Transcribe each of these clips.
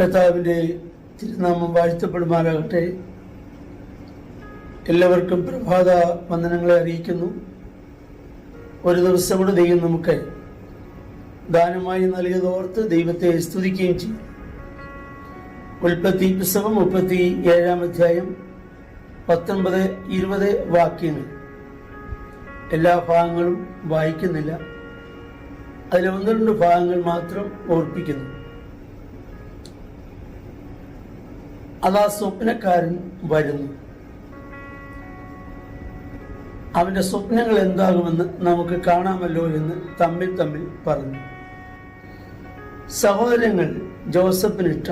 കർത്താവിന്റെ തിരുനാമം വാഴ്ത്തപ്പെടുമാറാകട്ടെ. എല്ലാവർക്കും പ്രഭാത വന്ദനങ്ങളെ അറിയിക്കുന്നു. ഒരു ദിവസം കൂടെ ദൈവം നമുക്ക് ദാനമായി നൽകിയതോർത്ത് ദൈവത്തെ സ്തുതിക്കുകയും ചെയ്യും. ഉൽപ്പത്തി പുസ്തകം മുപ്പത്തി ഏഴാം അധ്യായം പത്തൊൻപത് ഇരുപത് വാക്യങ്ങൾ. എല്ലാ ഭാഗങ്ങളും വായിക്കുന്നില്ല. അതിൽ ഒന്ന് രണ്ട് ഭാഗങ്ങൾ മാത്രം ഓർപ്പിക്കുന്നു. അതാ സ്വപ്നക്കാരൻ വരുന്നു. അവന്റെ സ്വപ്നങ്ങൾ എന്താകുമെന്ന് നമുക്ക് കാണാമല്ലോ എന്ന് തമ്മിൽ തമ്മിൽ പറഞ്ഞു. സഹോദരങ്ങൾ ജോസഫിനിട്ട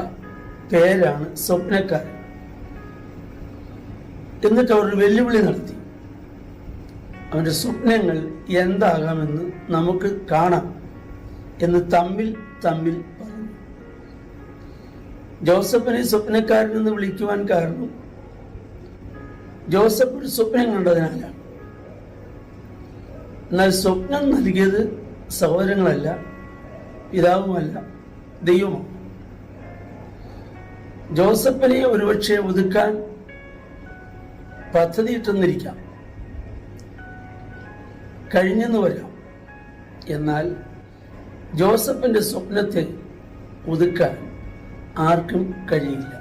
പേരാണ് സ്വപ്നക്കാരൻ. എന്നിട്ട് അവർ വെല്ലുവിളി നടത്തി. അവന്റെ സ്വപ്നങ്ങൾ എന്താകാമെന്ന് നമുക്ക് കാണാം എന്ന് തമ്മിൽ തമ്മിൽ ജോസഫിനെ സ്വപ്നക്കാരൻ എന്ന് വിളിക്കുവാൻ കാരണം ജോസഫ് ഒരു സ്വപ്നം കണ്ടതിനാലാണ് എന്നാൽ സ്വപ്നം നൽകിയത് സഹോദരങ്ങളല്ല പിതാവുമല്ല ദൈവമാണ്. ജോസഫിനെ ഒരുപക്ഷെ ഒതുക്കാൻ പദ്ധതിയിട്ടെന്നിരിക്കാം കഴിഞ്ഞെന്ന് വരാം. എന്നാൽ ജോസഫിന്റെ സ്വപ്നത്തെ ഒതുക്കാൻ ആർക്കും കഴിയില്ല.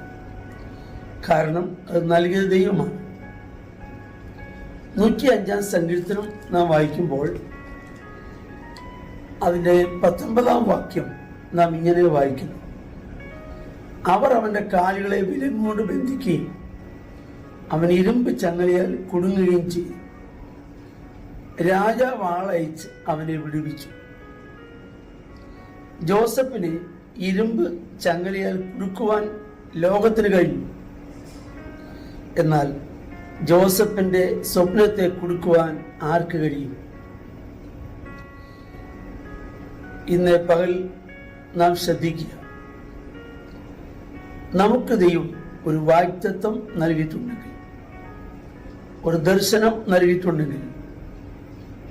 കാരണം അത് നൽകിയത് ദൈവമാണ്. നൂറ്റി അഞ്ചാം സങ്കീർത്തനം നാം വായിക്കുമ്പോൾ അതിന്റെ പത്തൊമ്പതാം വാക്യം നാം ഇങ്ങനെ വായിക്കുന്നു. അവർ അവന്റെ കാലുകളെ വിലങ്ങോട് ബന്ധിക്കുകയും അവൻ ഇരുമ്പ് ചങ്ങലയാൽ കുടുങ്ങുകയും ചെയ്തു. രാജാവ് ആളയച്ച് അവനെ വിടുവിച്ചു. ജോസഫിനെ ഇരുമ്പ് ചങ്ങലിയാൽ കുടുക്കുവാൻ ലോകത്തിന് കഴിഞ്ഞു. എന്നാൽ ജോസഫിന്റെ സ്വപ്നത്തെ കുടുക്കുവാൻ ആർക്ക് കഴിയും? ഇന്ന് പകൽ നാം ശ്രദ്ധിക്കുക. നമുക്ക് ദൈവം ഒരു വാക്തത്വം നൽകിയിട്ടുണ്ടെങ്കിൽ ഒരു ദർശനം നൽകിയിട്ടുണ്ടെങ്കിൽ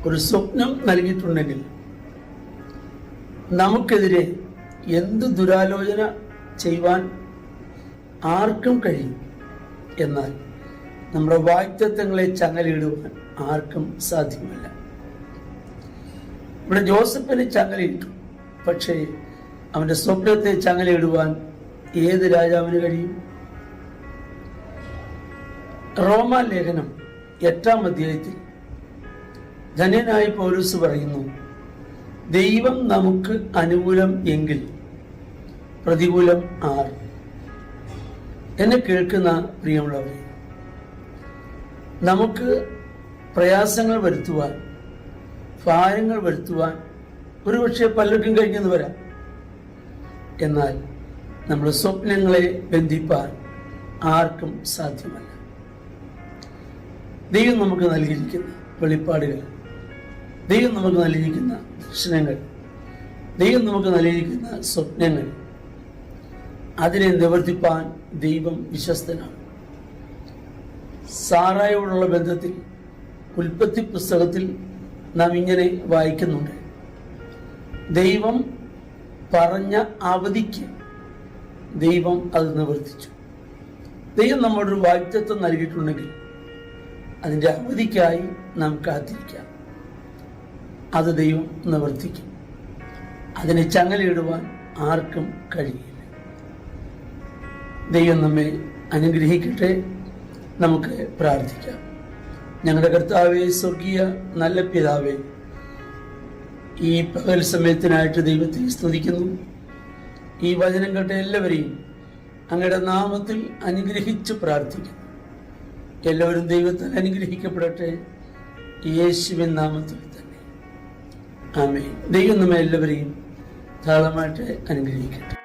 ഒരു സ്വപ്നം നൽകിയിട്ടുണ്ടെങ്കിൽ നമുക്കെതിരെ എന്ത് ദുരാലോചന ചെയ്യുവാൻ ആർക്കും കഴിയും. എന്നാൽ നമ്മുടെ വാക്തത്വങ്ങളെ ചങ്ങലയിടുവാൻ ആർക്കും സാധ്യമല്ല. ഇവിടെ ജോസഫിന് ചങ്ങലയിട്ടു പക്ഷേ അവന്റെ സ്വപ്നത്തെ ചങ്ങലയിടുവാൻ ഏത് രാജാവിന് കഴിയും? റോമ ലേഖനം എട്ടാം അധ്യായത്തിൽ ധന്യനായ പൗരസ് പറയുന്നു ദൈവം നമുക്ക് അനുകൂലം എങ്കിൽ പ്രതികൂലം ആർ എന്നെ കേൾക്കുന്ന പ്രിയമുള്ളവരെ നമുക്ക് പ്രയാസങ്ങൾ വരുത്തുവാൻ ഭാരങ്ങൾ വരുത്തുവാൻ ഒരുപക്ഷെ പലർക്കും കഴിഞ്ഞെന്ന് വരാം. എന്നാൽ നമ്മുടെ സ്വപ്നങ്ങളെ ബന്ധിപ്പാൻ ആർക്കും സാധ്യമല്ല. ദൈവം നമുക്ക് നൽകിയിരിക്കുന്ന വെളിപ്പാടുകൾ ദൈവം നമുക്ക് നൽകിയിരിക്കുന്ന ദർശനങ്ങൾ ദൈവം നമുക്ക് നൽകിയിരിക്കുന്ന സ്വപ്നങ്ങൾ. അതിനെ നിവർത്തിപ്പാൻ ദൈവം വിശ്വസ്തനാണ്. സാറായോടുള്ള ബന്ധത്തിൽ ഉൽപ്പത്തി പുസ്തകത്തിൽ നാം ഇങ്ങനെ വായിക്കുന്നുണ്ട്. ദൈവം പറഞ്ഞ അവധിക്ക് ദൈവം അത് നിവർത്തിച്ചു. ദൈവം നമ്മോടൊരു വാക്തത്വം നൽകിയിട്ടുണ്ടെങ്കിൽ അതിന്റെ അവധിക്കായി നാം കാത്തിരിക്കാം. അത് ദൈവം നിവർത്തിക്കും. അതിനെ ചങ്ങലയിടുവാൻ ആർക്കും കഴിയില്ല. ദൈവം നമ്മെ അനുഗ്രഹിക്കട്ടെ. നമുക്ക് പ്രാർത്ഥിക്കാം. ഞങ്ങളുടെ കർത്താവെ സ്വർഗീയ നല്ല പിതാവെ ഈ പകൽ സമയത്തിനായിട്ട് ദൈവത്തെ സ്തുതിക്കുന്നു. ഈ വചനം കേട്ട എല്ലാവരെയും അങ്ങയുടെ നാമത്തിൽ അനുഗ്രഹിച്ച് പ്രാർത്ഥിക്കുന്നു. എല്ലാവരും ദൈവത്തിൽ അനുഗ്രഹിക്കപ്പെടട്ടെ. യേശുവിൻ നാമത്തിൽ തന്നെ. ആമേ ദൈവം നമ്മെ എല്ലാവരെയും ധാരാളമായിട്ട് അനുഗ്രഹിക്കട്ടെ.